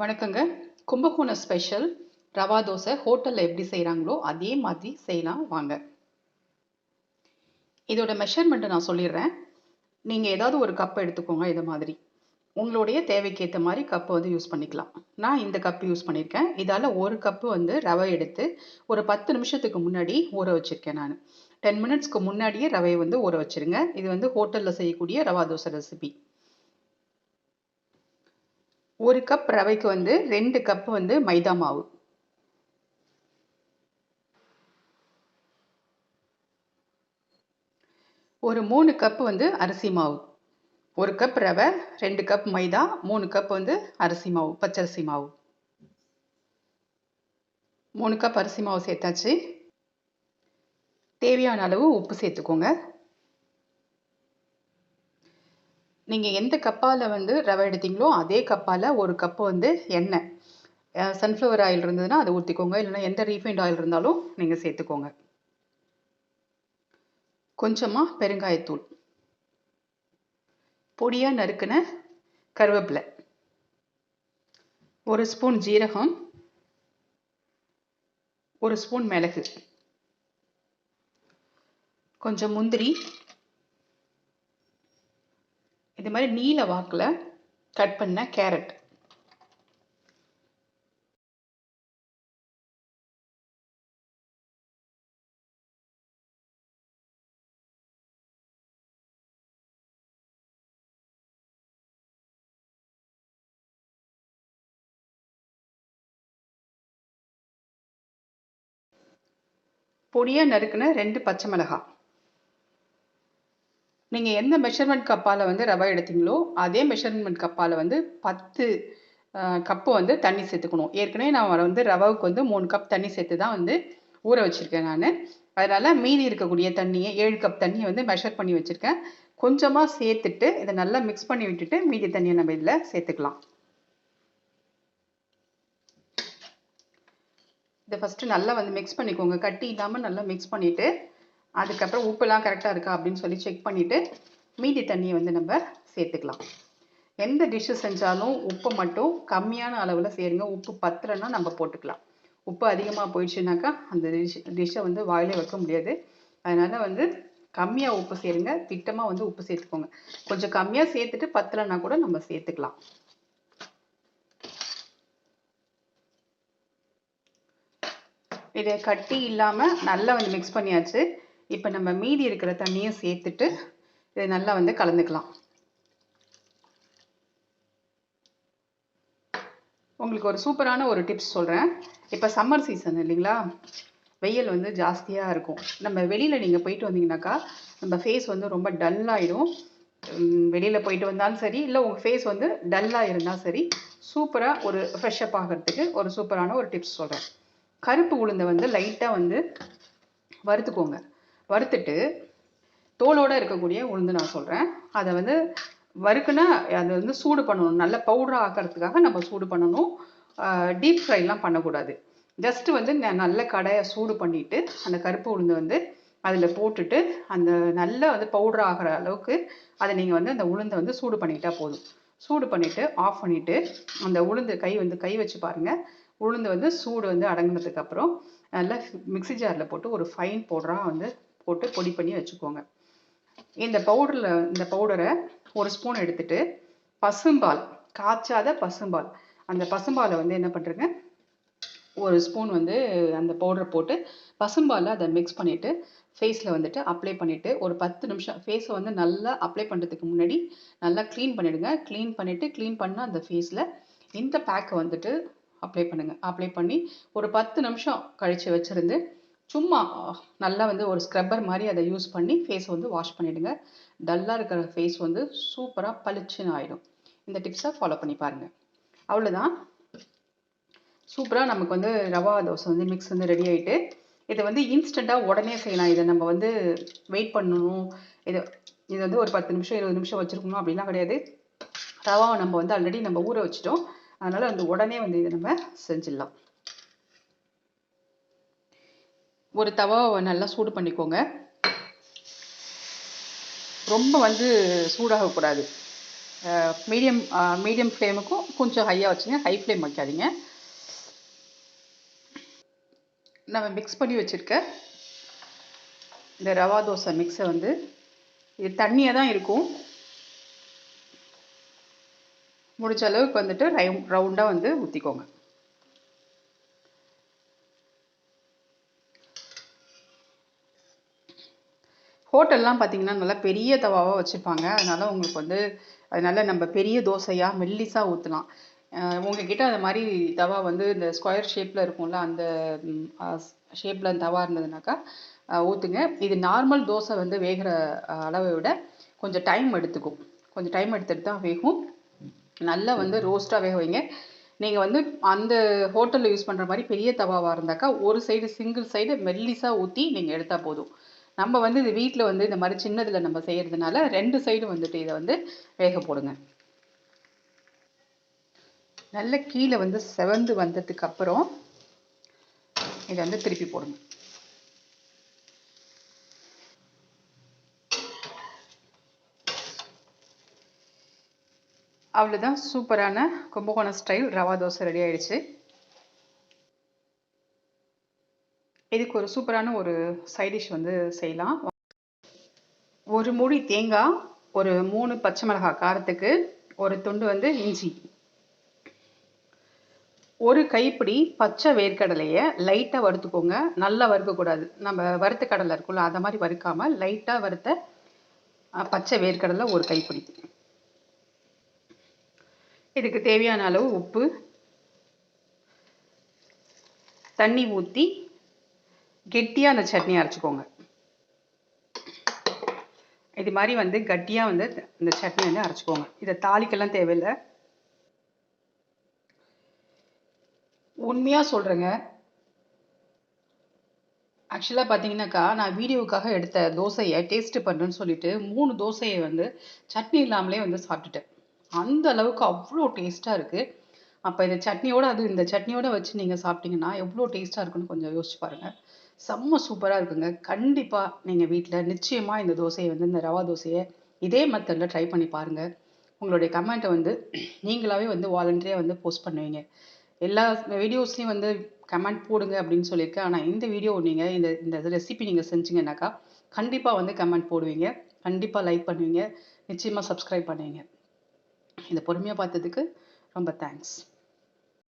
வணக்கங்க. கும்பகோணம் ஸ்பெஷல் ரவா தோசை ஹோட்டலில் எப்படி செய்கிறாங்களோ அதே மாதிரி செய்யலாம். வாங்க. இதோட மெஷர்மெண்ட்டை நான் சொல்லிடுறேன். நீங்கள் ஏதாவது ஒரு கப் எடுத்துக்கோங்க இது மாதிரி. உங்களுடைய தேவைக்கு ஏற்ற மாதிரி கப்பு வந்து யூஸ் பண்ணிக்கலாம். நான் இந்த கப் யூஸ் பண்ணியிருக்கேன். இதால் ஒரு கப்பு வந்து ரவை எடுத்து ஒரு பத்து நிமிஷத்துக்கு முன்னாடி ஊற வச்சுருக்கேன் நான். டென் மினிட்ஸ்க்கு முன்னாடியே ரவையை வந்து ஊற வச்சுருங்க. இது வந்து ஹோட்டலில் செய்யக்கூடிய ரவா தோசை ரெசிபி ஒரு கப் ரவைக்கு வந்து ரெண்டு கப் வந்து மைதா மாவு. ஒரு மூணு கப் வந்து அரிசி மாவு. ஒரு கப் ரவை ரெண்டு கப் மைதா மூணு கப் வந்து அரிசி மாவு பச்சரிசி மாவு. மூணு கப் அரிசி மாவு சேர்த்தாச்சு. தேவையான அளவு உப்பு சேர்த்துக்கோங்க. நீங்கள் எந்த கப்பால் வந்து ரவை எடுத்தீங்களோ அதே கப்பால் ஒரு கப்பு வந்து எண்ணெய். சன்ஃப்ளவர் ஆயில் இருந்ததுன்னா அதை ஊற்றிக்கோங்க இல்லைன்னா எந்த ரீஃபைண்ட் ஆயில் இருந்தாலும் நீங்கள் சேர்த்துக்கோங்க. கொஞ்சமாக பெருங்காயத்தூள். பொடியாக நறுக்கின கருவேப்பிலை. ஒரு ஸ்பூன் ஜீரகம். ஒரு ஸ்பூன் மிளகு. கொஞ்சம் முந்திரி. இது மாதிரி நீல வாக்கில் கட் பண்ண கேரட் பொடியாக நறுக்குன ரெண்டு பச்சை மிளகாய். நீங்கள் எந்த மெஷர்மெண்ட் கப்பால் வந்து ரவை எடுத்தீங்களோ அதே மெஷர்மெண்ட் கப்பால் வந்து பத்து கப்பு வந்து தண்ணி சேர்த்துக்கணும். ஏற்கனவே நான் வந்து ரவாவுக்கு வந்து மூணு கப் தண்ணி சேர்த்து தான் வந்து ஊற வச்சுருக்கேன் நான். அதனால் மீதி இருக்கக்கூடிய தண்ணியை ஏழு கப் தண்ணியை வந்து மெஷர் பண்ணி வச்சுருக்கேன். கொஞ்சமாக சேர்த்துட்டு இதை நல்லா மிக்ஸ் பண்ணி விட்டுட்டு மீதி தண்ணியை நம்ம இதில் சேர்த்துக்கலாம். இதை ஃபஸ்ட்டு நல்லா வந்து மிக்ஸ் பண்ணிக்கோங்க. கட்டி இல்லாமல் நல்லா மிக்ஸ் பண்ணிவிட்டு அதுக்கப்புறம் உப்புலாம் கரெக்டாக இருக்கா அப்படின்னு சொல்லி செக் பண்ணிவிட்டு மீதி தண்ணியை வந்து நம்ம சேர்த்துக்கலாம். எந்த டிஷ்ஷு செஞ்சாலும் உப்பு மட்டும் கம்மியான அளவில் சேருங்க. உப்பு பத்தலைன்னா நம்ம போட்டுக்கலாம். உப்பு அதிகமாக போயிடுச்சுனாக்கா அந்த டிஷ் டிஷ்ஷை வந்து வாயிலே வைக்க முடியாது. அதனால் வந்து கம்மியாக உப்பு சேருங்க. திட்டமாக வந்து உப்பு சேர்த்துக்கோங்க. கொஞ்சம் கம்மியாக சேர்த்துட்டு பத்தலைன்னா கூட நம்ம சேர்த்துக்கலாம். இதை கட்டி இல்லாமல் நல்லா வந்து மிக்ஸ் பண்ணியாச்சு. இப்போ நம்ம மீதி இருக்கிற தண்ணியும் சேர்த்துட்டு இதை நல்லா வந்து கலந்துக்கலாம். உங்களுக்கு ஒரு சூப்பரான ஒரு டிப்ஸ் சொல்கிறேன் இப்போ சம்மர் சீசன் இல்லைங்களா? வெயில் வந்து ஜாஸ்தியாக இருக்கும். நம்ம வெளியில் நீங்கள் போயிட்டு வந்தீங்கன்னாக்கா நம்ம ஃபேஸ் வந்து ரொம்ப டல்லாகிடும் வெளியில் போயிட்டு வந்தாலும் சரி இல்லை உங்கள் ஃபேஸ் வந்து டல்லாக இருந்தால் சரி சூப்பராக ஒரு ஃப்ரெஷ்அப் ஆகிறதுக்கு ஒரு சூப்பரான ஒரு டிப்ஸ் சொல்கிறேன் கருப்பு உளுந்தை வந்து லைட்டாக வந்து வறுத்துக்கோங்க. வறுத்துட்டு தோலோடு இருக்கக்கூடிய உளுந்து நான் சொல்கிறேன் அதை வந்து வறுக்குன்னா அதை வந்து சூடு பண்ணணும். நல்ல பவுடராக ஆக்கிறதுக்காக நம்ம சூடு பண்ணணும். டீப் ஃப்ரைலாம் பண்ணக்கூடாது. ஜஸ்ட்டு வந்து நல்ல கடையை சூடு பண்ணிவிட்டு அந்த கருப்பு உளுந்து வந்து அதில் போட்டுட்டு அந்த நல்ல வந்து பவுடர் ஆகிற அளவுக்கு அதை நீங்கள் வந்து அந்த உளுந்தை வந்து சூடு பண்ணிக்கிட்டால் போதும். சூடு பண்ணிவிட்டு ஆஃப் பண்ணிவிட்டு அந்த உளுந்து கை வந்து கை வச்சு பாருங்கள் உளுந்து வந்து சூடு வந்து அடங்கினதுக்கப்புறம் நல்லா மிக்சி ஜாரில் போட்டு ஒரு ஃபைன் பவுடராக வந்து போட்டு பொடி பண்ணி வச்சுக்கோங்க. இந்த பவுடரில் இந்த பவுடரை ஒரு ஸ்பூன் எடுத்துட்டு பசும்பால் காய்ச்சாத பசும்பால். அந்த பசும்பாலை வந்து என்ன பண்ணுறேங்க ஒரு ஸ்பூன் வந்து அந்த பவுடரை போட்டு பசும்பாலில் அதை மிக்ஸ் பண்ணிவிட்டு ஃபேஸில் வந்துட்டு அப்ளை பண்ணிவிட்டு ஒரு பத்து நிமிஷம் ஃபேஸை வந்து நல்லா அப்ளை பண்ணுறதுக்கு முன்னாடி நல்லா க்ளீன் பண்ணிவிடுங்க க்ளீன் பண்ணிவிட்டு க்ளீன் பண்ணால் அந்த ஃபேஸில் இந்த பேக்கை வந்துட்டு அப்ளை பண்ணுங்கள் அப்ளை பண்ணி ஒரு பத்து நிமிஷம் கழித்து வச்சுருந்து சும்மா நல்லா வந்து ஒரு ஸ்க்ரப்பர் மாதிரி அதை யூஸ் பண்ணி ஃபேஸ் வந்து வாஷ் பண்ணிவிடுங்க டல்லாக இருக்கிற ஃபேஸ் வந்து சூப்பராக பளிச்சுன்னு ஆகிடும் இந்த டிப்ஸை ஃபாலோ பண்ணி பாருங்கள் அவ்வளோதான் சூப்பராக நமக்கு வந்து ரவா தோசை வந்து மிக்ஸ் வந்து ரெடி ஆகிட்டு இதை வந்து இன்ஸ்டண்ட்டாக உடனே செய்யலாம். இதை நம்ம வந்து வெயிட் பண்ணணும். இதை இது வந்து ஒரு பத்து நிமிஷம் இருபது நிமிஷம் வச்சுருக்கணும். அப்படிலாம் கிடையாது. ரவாவை நம்ம வந்து ஆல்ரெடி நம்ம ஊற வச்சுட்டோம். அதனால் வந்து உடனே வந்து இதை நம்ம செஞ்சிடலாம். ஒரு தவாவை நல்லா சூடு பண்ணிக்கோங்க. ரொம்ப வந்து சூடாகக்கூடாது மீடியம் மீடியம் ஃப்ளேமுக்கும் கொஞ்சம் ஹையாக வச்சுங்க. ஹை ஃப்ளேம் வைக்காதீங்க. நம்ம மிக்ஸ் பண்ணி வச்சுருக்க இந்த ரவா தோசை மிக்ஸை வந்து இது தண்ணியாக தான் இருக்கும். முடிஞ்ச அளவுக்கு வந்துட்டு ரவுண்டாக வந்து ஊற்றிக்கோங்க ஹோட்டல்லாம் பார்த்தீங்கன்னா நல்லா பெரிய தவாவாக வச்சுருப்பாங்க. அதனால் உங்களுக்கு வந்து அதனால் நம்ம பெரிய தோசையாக மெல்லிஸாக ஊற்றலாம் உங்ககிட்ட அந்த மாதிரி தவா வந்து இந்த ஸ்கொயர் ஷேப்பில் இருக்கும்ல அந்த ஷேப்பில் தவா இருந்ததுனாக்கா ஊற்றுங்க இது நார்மல் தோசை வந்து வேகிற அளவை விட கொஞ்சம் டைம் எடுத்துக்கும். கொஞ்சம் டைம் எடுத்துகிட்டு தான் வேகும். நல்லா வந்து ரோஸ்ட்டாக வேக வைங்க. நீங்கள் வந்து அந்த ஹோட்டலில் யூஸ் பண்ணுற மாதிரி பெரிய தவாவாக இருந்தாக்கா ஒரு சைடு சிங்கிள் சைடு மெல்லிஸாக ஊற்றி நீங்கள் எடுத்தால் போதும். நம்ம வந்து இது வீட்டில் வந்து இந்த மாதிரி சின்னதில் நம்ம செய்கிறதுனால ரெண்டு சைடும் வந்துட்டு இதை வந்து வேக போடுங்க. நல்ல கீழே வந்து செவந்து வந்ததுக்கு அப்புறம் இதை வந்து திருப்பி போடுங்க. அவ்வளோதான் சூப்பரான கும்பகோணம் ஸ்டைல் ரவா தோசை ரெடி ஆயிடுச்சு. இதுக்கு ஒரு சூப்பரான ஒரு சைடிஷ் வந்து செய்யலாம். ஒரு மூடி தேங்காய் ஒரு மூணு பச்சை மிளகாய் காரத்துக்கு ஒரு துண்டு வந்து இஞ்சி. ஒரு கைப்பிடி பச்சை வேர்க்கடலையை லைட்டாக வறுத்துக்கோங்க. நல்லா வறுக்கக்கூடாது. நம்ம வறுத்த கடலை இருக்குல்ல அதை மாதிரி வறுக்காமல் லைட்டாக வறுத்த பச்சை வேர்க்கடலை ஒரு கைப்பிடி. இதுக்கு தேவையான அளவு உப்பு தண்ணி ஊற்றி கெட்டியாக அந்த சட்னி அரைச்சிக்கோங்க. இது மாதிரி வந்து கட்டியாக வந்து இந்த சட்னி வந்து அரைச்சிக்கோங்க. இதை தாளிக்கெல்லாம் தேவையில்லை. உண்மையாக சொல்கிறேங்க ஆக்சுவலாக பார்த்தீங்கன்னாக்கா நான் வீடியோவுக்காக எடுத்த தோசையை டேஸ்ட்டு பண்ணுறேன்னு சொல்லிட்டு மூணு தோசையை வந்து சட்னி இல்லாமலே வந்து சாப்பிட்டுட்டேன். அந்த அளவுக்கு அவ்வளோ டேஸ்ட்டாக இருக்குது அப்போ இந்த சட்னியோட அது இந்த சட்னியோட வச்சு நீங்கள் சாப்பிட்டீங்கன்னா எவ்வளோ டேஸ்ட்டாக இருக்குன்னு கொஞ்சம் யோசிச்சு பாருங்கள் செம்ம சூப்பராக இருக்குங்க. கண்டிப்பாக நீங்கள் வீட்டில் நிச்சயமாக இந்த தோசையை வந்து இந்த ரவா தோசையை இதே மெத்தடில் ட்ரை பண்ணி பாருங்கள் உங்களுடைய கமெண்ட்டை வந்து நீங்களாகவே வந்து வாலண்டரியாக வந்து போஸ்ட் பண்ணுவீங்க. எல்லா வீடியோஸ்லேயும் வந்து கமெண்ட் போடுங்க அப்படின்னு சொல்லியிருக்கேன். ஆனால் இந்த வீடியோ நீங்கள் இந்த இந்த ரெசிபி நீங்கள் செஞ்சீங்கன்னாக்கா கண்டிப்பாக வந்து கமெண்ட் போடுவீங்க. கண்டிப்பாக லைக் பண்ணுவீங்க. நிச்சயமாக சப்ஸ்கிரைப் பண்ணுவீங்க. இதை பொறுமையாக பார்த்ததுக்கு ரொம்ப தேங்க்ஸ்